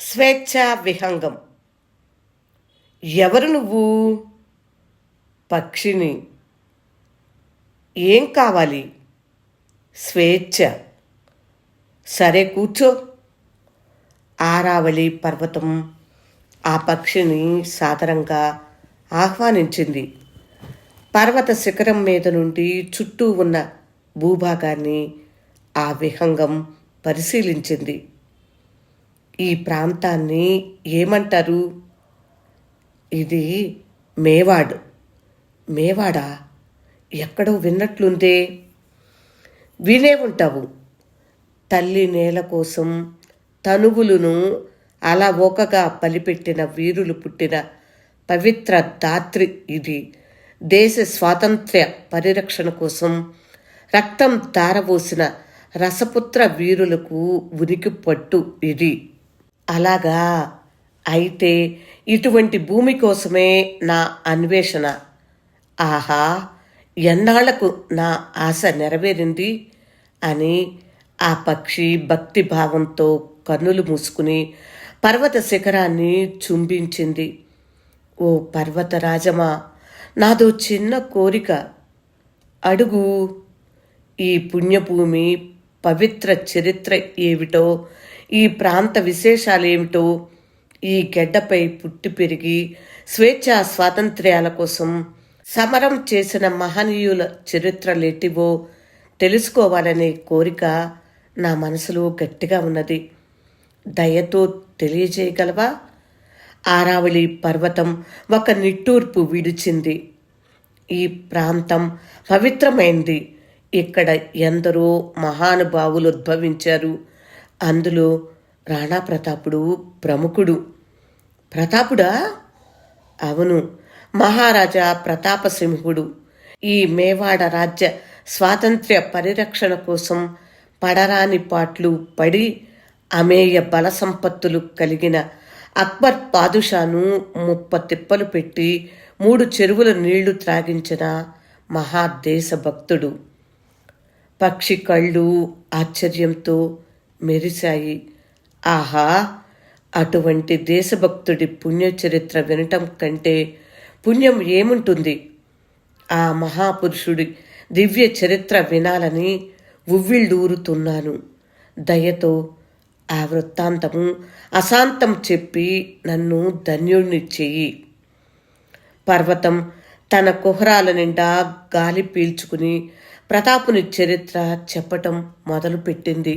స్వేచ్ఛా విహంగం. ఎవరు నువ్వు? పక్షిని. ఏం కావాలి? స్వేచ్ఛ. సరే కూర్చో. ఆరావళి పర్వతం ఆ పక్షిని సాదరంగా ఆహ్వానించింది. పర్వత శిఖరం మీద నుండి చుట్టూ ఉన్న భూభాగాన్ని ఆ విహంగం పరిశీలించింది. ఈ ప్రాంతాన్ని ఏమంటారు? ఇది మేవాడ్. మేవాడా? ఎక్కడో విన్నట్లుందే. వినే ఉంటావు. తల్లి నేల కోసం తనువులను అలా ఓకగా బలిపెట్టిన వీరులు పుట్టిన పవిత్ర దాత్రి ఇది. దేశ స్వాతంత్ర్య పరిరక్షణ కోసం రక్తం ధారపోసిన రసపుత్ర వీరులకు ఉనికి పట్టు ఇది. అలాగా? అయితే ఇటువంటి భూమి కోసమే నా అన్వేషణ. ఆహా ఎన్నాళ్ళకు నా ఆశ నెరవేరింది? అని ఆ పక్షి భక్తి భావంతో కన్నులు మూసుకుని పర్వత శిఖరాన్ని చుంబించింది. ఓ పర్వతరాజమా నాదో చిన్న కోరిక. అడుగు ఈ పుణ్యభూమి పవిత్ర చరిత్ర ఏమిటో ఈ ప్రాంత విశేషాలేమిటో ఈ గెడ్డపై పుట్టి పెరిగి స్వేచ్ఛా స్వాతంత్ర్యాల కోసం సమరం చేసిన మహనీయుల చరిత్రలేటివో తెలుసుకోవాలనే కోరిక నా మనసులో గట్టిగా ఉన్నది. దయతో తెలియజేయగలవా? ఆరావళి పర్వతం ఒక నిట్టూర్పు విడిచింది. ఈ ప్రాంతం పవిత్రమైంది. ఇక్కడ ఎందరో మహానుభావులు ఉద్భవించారు. అందులో రాణా ప్రతాపుడు ప్రముఖుడు. ప్రతాపుడా? అవును మహారాజా ప్రతాపసింహుడు. ఈ మేవాడ రాజ్య స్వాతంత్ర్య పరిరక్షణ కోసం పడరాని పాట్లు పడి అమేయ బల సంపత్తులు కలిగిన అక్బర్ పాదుషాను ముప్ప తిప్పలు పెట్టి మూడు చెరువుల నీళ్ళు త్రాగించిన మహాదేశభక్తుడు పక్షి కళ్ళు ఆశ్చర్యంతో మెరిశాయి. ఆహా! అటువంటి దేశభక్తుడి పుణ్యచరిత్ర వినటం కంటే పుణ్యం ఏముంటుంది? ఆ మహాపురుషుడి దివ్య చరిత్ర వినాలని ఉవ్విళ్ళూరుతున్నాను. దయతో ఆ వృత్తాంతము అశాంతం చెప్పి నన్ను ధన్యుణ్ణి చెయ్యి. పర్వతం తన కుహరాల నిండా గాలి పీల్చుకుని ప్రతాపుని చరిత్ర చెప్పటం మొదలుపెట్టింది.